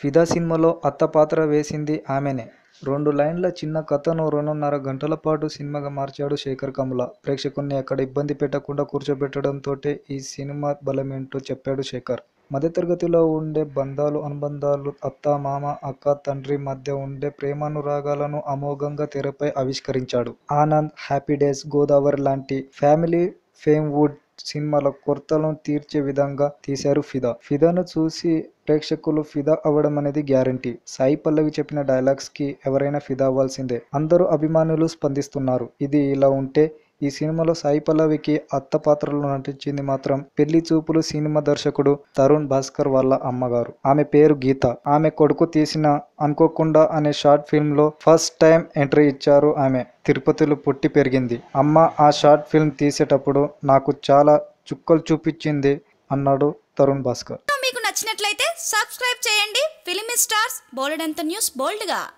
ఫిదా సినిమాలో అత్త పాత్ర వేసింది ఆమెనే. రెండు లైన్ల చిన్న కథను రెండున్నర గంటల పాటు సినిమాగా మార్చాడు శేఖర్ కమల. ప్రేక్షకుల్ని ఎక్కడ ఇబ్బంది పెట్టకుండా కూర్చోబెట్టడంతోటే ఈ సినిమా బలమేంటో చెప్పాడు శేఖర్. మధ్యతరగతిలో ఉండే బంధాలు అనుబంధాలు అత్త మామ అక్క తండ్రి మధ్య ఉండే ప్రేమానురాగాలను అమోఘంగా తెరపై ఆవిష్కరించాడు. ఆనంద్ హ్యాపీ డేస్ గోదావరి లాంటి ఫ్యామిలీ ఫేమ్ వుడ్ సినిమాల కొరతలను తీర్చే విధంగా తీశారు ఫిదా. ఫిదాను చూసి ప్రేక్షకులు ఫిదా అవ్వడం అనేది గ్యారంటీ. సాయి పల్లవి చెప్పిన డైలాగ్స్కి ఎవరైనా ఫిదా అవ్వాల్సిందే. అందరూ అభిమానులు స్పందిస్తున్నారు. ఇది ఇలా ఉంటే ఈ సినిమాలో సాయి పల్లవికి అత్త పాత్రలో నటించింది మాత్రం పెళ్ళి చూపులు సినిమా దర్శకుడు తరుణ్ భాస్కర్ వాళ్ళ అమ్మగారు. ఆమె పేరు గీత. ఆమె కొడుకు తీసిన అనుకోకుండా అనే షార్ట్ ఫిల్మ్లో ఫస్ట్ టైం ఎంట్రీ ఇచ్చారు ఆమె. తిరుపతిలో పుట్టి పెరిగింది. అమ్మ ఆ షార్ట్ ఫిల్మ్ తీసేటప్పుడు నాకు చాలా చుక్కలు చూపించింది అన్నాడు తరుణ్ భాస్కర్. మీకు నచ్చినట్లయితే సబ్స్క్రైబ్ చేయండి. ఫిలిం స్టార్స్ బోలెడంత న్యూస్ బోల్డ్గా.